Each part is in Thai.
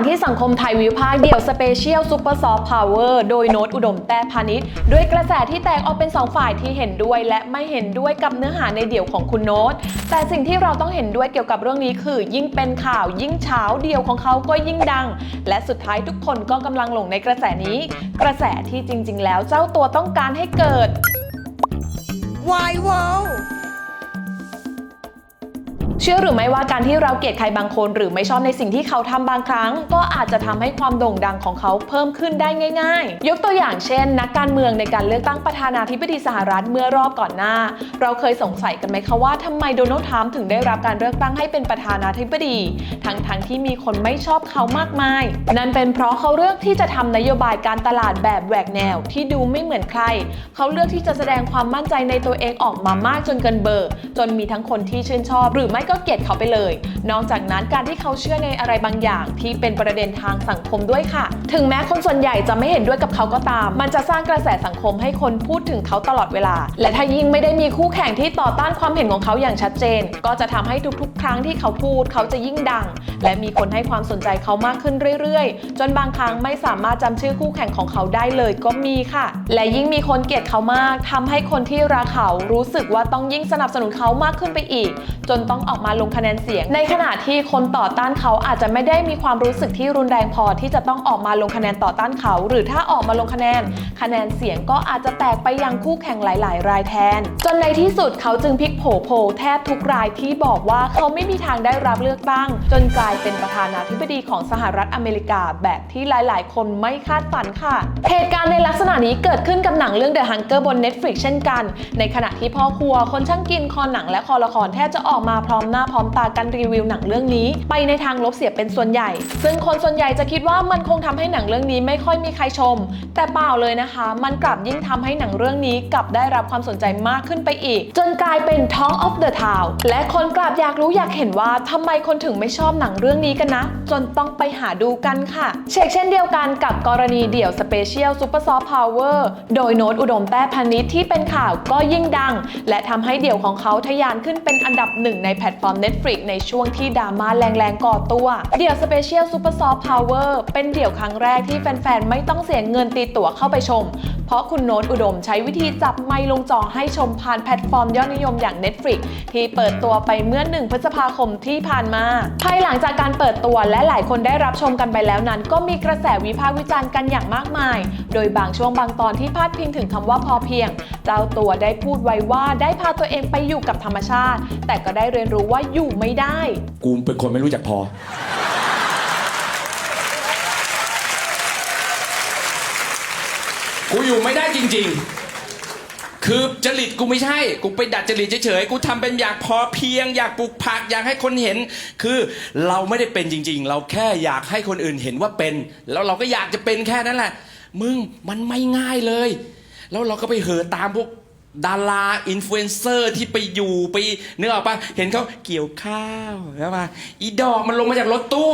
างที่สังคมไทยวิพากษ์เดี่ยวสเปเชียลซูเปอร์ซอฟต์พาวเวอร์โดยโน้ตอุดมแต้พาณิชย์ด้วยกระแสที่แตกออกเป็นสองฝ่ายที่เห็นด้วย และไม่เห็นด้วยกับเนื้อหาในเดี่ยวของคุณโน้ต แต่สิ่งที่เราต้องเห็นด้วยเกี่ยวกับเรื่องนี้คือ ยิ่งเป็นข่าวยิ่งเช้าเดี่ยวของเขาก็ยิ่งดัง และสุดท้ายทุกคนก็กำลังหลงในกระแสนี้ กระแสที่จริง ๆ แล้วเจ้าตัวต้องการให้เกิด Why wow เชื่อหรือไม่ว่าการที่เราเกลียดใครบางคน หรือไม่ชอบในสิ่งที่เขาทำบางครั้ง ก็อาจจะทำให้ความโด่งดังของเขาเพิ่มขึ้นได้ง่าย ๆ ยกตัวอย่างเช่น นักการเมืองในการเลือกตั้งประธานาธิบดีสหรัฐเมื่อรอบก่อนหน้า เราเคยสงสัยกันไหมคะว่าทำไมโดนัลด์ทรัมป์ถึงได้รับการเลือกตั้งให้เป็นประธานาธิบดี ทั้งๆทที่มีคนไม่ชอบเขามากมาย นั่นเป็นเพราะเขาเลือกที่จะทำนโยบายการตลาดแบบแหวกแนวที่ดูไม่เหมือนใคร เขาเลือกที่จะแสดงความมั่นใจในตัวเองออกมามากจนเกินเบอร์ จนมีทั้งคนที่ชื่นชอบหรือไม่ก็เกลียดเขาไปเลย นอกจากนั้นการที่เขาเชื่อในอะไรบางอย่างที่เป็นประเด็นทางสังคมด้วยค่ะ ถึงแม้คนส่วนใหญ่จะไม่เห็นด้วยกับเขาก็ตาม มันจะสร้างกระแสสังคมให้คนพูดถึงเขาตลอดเวลา และถ้ายิ่งไม่ได้มีคู่แข่งที่ต่อต้านความเห็นของเขาอย่างชัดเจน ก็จะทำให้ทุกๆ ครั้งที่เขาพูดเขาจะยิ่งดัง และมีคนให้ความสนใจเขามากขึ้นเรื่อยๆ จนบางครั้งไม่สามารถจำชื่อคู่แข่งของเขาได้เลยก็มีค่ะ และยิ่งมีคนเกลียดเขามากทำให้คนที่รักเขารู้สึกว่าต้องยิ่งสนับสนุนเขามากขึ้นไปอีก จนต้องออกมาลงคะแนนเสียง ในขณะที่คนต่อต้านเขาอาจจะไม่ได้มีความรู้สึกที่รุนแรงพอที่จะต้องออกมาลงคะแนนต่อต้านเขา หรือถ้าออกมาลงคะแนน คะแนนเสียงก็อาจจะแตกไปยังคู่แข่งหลาย ๆ รายแทน จนในที่สุดเขาจึงพลิกโผโผแทบทุกรายที่บอกว่าเขาไม่มีทางได้รับเลือกตั้ง จนกลายเป็นประธานาธิบดีของสหรัฐอเมริกาแบบที่หลาย ๆ คนไม่คาดฝันค่ะ เหตุการณ์ในลักษณะนี้เกิดขึ้นกับหนังเรื่อง The Hunger บน Netflix เช่นกัน ในขณะที่พ่อครัวคนช่างกินคอหนังและคอละครแทบจะออกมาพร้อมหน้าพร้อมตากันรีวิวหนังเรื่องนี้ ไปในทางลบเสียเป็นส่วนใหญ่ ซึ่งคนส่วนใหญ่จะคิดว่ามันคงทำให้หนังเรื่องนี้ไม่ค่อยมีใครชม แต่เปล่าเลยนะคะ มันกลับยิ่งทำให้หนังเรื่องนี้กลับได้รับความสนใจมากขึ้นไปอีก จนกลายเป็น Talk of the Town และคนกลับอยากรู้อยากเห็นว่าทำไมคนถึงไม่ชอบหนังเรื่องนี้กันนะ จนต้องไปหาดูกันค่ะ เชกเช่นเดียวกันกับกรณีเดี่ยว Special Super Soft Power โดยโน้ตอุดมแต้พาณิชย์ที่เป็นข่าวก็ยิ่งดัง และทำให้เดี่ยวของเขาทะยานขึ้นเป็นอันดับหนึ่งในแพลตฟอร์ม Netflix ในช่วงที่ดราม่าแรงๆก่อตัว เดี่ยว Special Super Soft Power เวอร์เป็นเดี่ยวครั้งแรกที่แฟนๆ ไม่ต้องเสียเงินตีตั๋วเข้าไปชม เพราะคุณโน้ตอุดมใช้วิธีจับไมค์ลงจอให้ชมผ่านแพลตฟอร์มยอดนิยมอย่าง Netflix ที่เปิดตัวไปเมื่อ 1 พฤษภาคมที่ผ่านมา ภายหลังจากการเปิดตัวและหลายคนได้รับชมกันไปแล้วนั้น ก็มีกระแสวิพากษ์วิจารณ์กันอย่างมากมาย โดยบางช่วงบางตอนที่พาดพิงถึงคำว่าพอเพียง เจ้าตัวได้พูดไว้ว่าได้พาตัวเองไปอยู่กับธรรมชาติ แต่ก็ได้เรียนรู้ว่าอยู่ไม่ได้ กูเป็นคนไม่รู้จักพอ กูอยู่ไม่ได้จริง ๆ คือจริตกูไม่ใช่ กูไปดัดจริตเฉยๆ กูทำเป็นอยากพอเพียง อยากปลูกผักอยากให้คนเห็น คือเราไม่ได้เป็นจริง ๆ เราแค่อยากให้คนอื่นเห็นว่าเป็น แล้วเราก็อยากจะเป็นแค่นั้นแหละ มึงมันไม่ง่ายเลย แล้วเราก็ไปเห่อตามพวก ดาราอินฟลูเอนเซอร์ที่ไปอยู่ไปเนื้อออกปะเห็นเขาเกี่ยวข้าวแล้วมาอีดอกมันลงมาจากรถตู้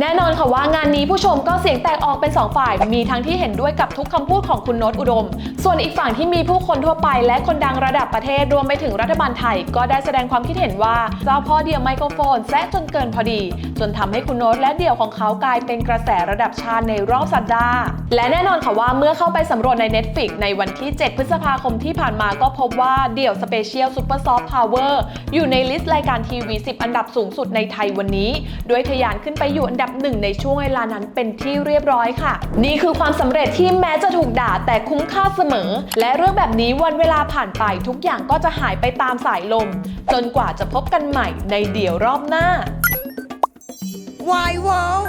แน่นอนค่ะว่างานนี้ผู้ชมก็เสียงแตกออกเป็น 2 ฝ่าย มีทั้งที่เห็นด้วยกับทุกคำพูดของคุณโน้ตอุดม ส่วนอีกฝั่งที่มีผู้คนทั่วไป และคนดังระดับประเทศรวมไปถึงรัฐบาลไทย ก็ได้แสดงความคิดเห็นว่าเจ้าพ่อเดี่ยวไมโครโฟนแซะจนเกินพอดี จนทำให้คุณโน้ตและเดี่ยวของเขากลายเป็นกระแสระดับชาติในรอบสัปดาห์ และแน่นอนค่ะว่าเมื่อเข้าไปสำรวจใน Netflix ในวันที่ 7 พฤษภาคมที่ผ่านมาก็พบว่าเดี่ยว Special Super Soft Power อยู่ในลิสต์รายการทีวี10 อันดับสูงสุดในไทยวันนี้ ด้วยทะยานขึ้นไปอยู่อันดับหนึ่งในช่วงเวลานั้นเป็นที่เรียบร้อยค่ะ นี่คือความสำเร็จที่แม้จะถูกด่าแต่คุ้มค่าเสมอ และเรื่องแบบนี้วันเวลาผ่านไปทุกอย่างก็จะหายไปตามสายลม จนกว่าจะพบกันใหม่ในเดี่ยวรอบหน้า Why wow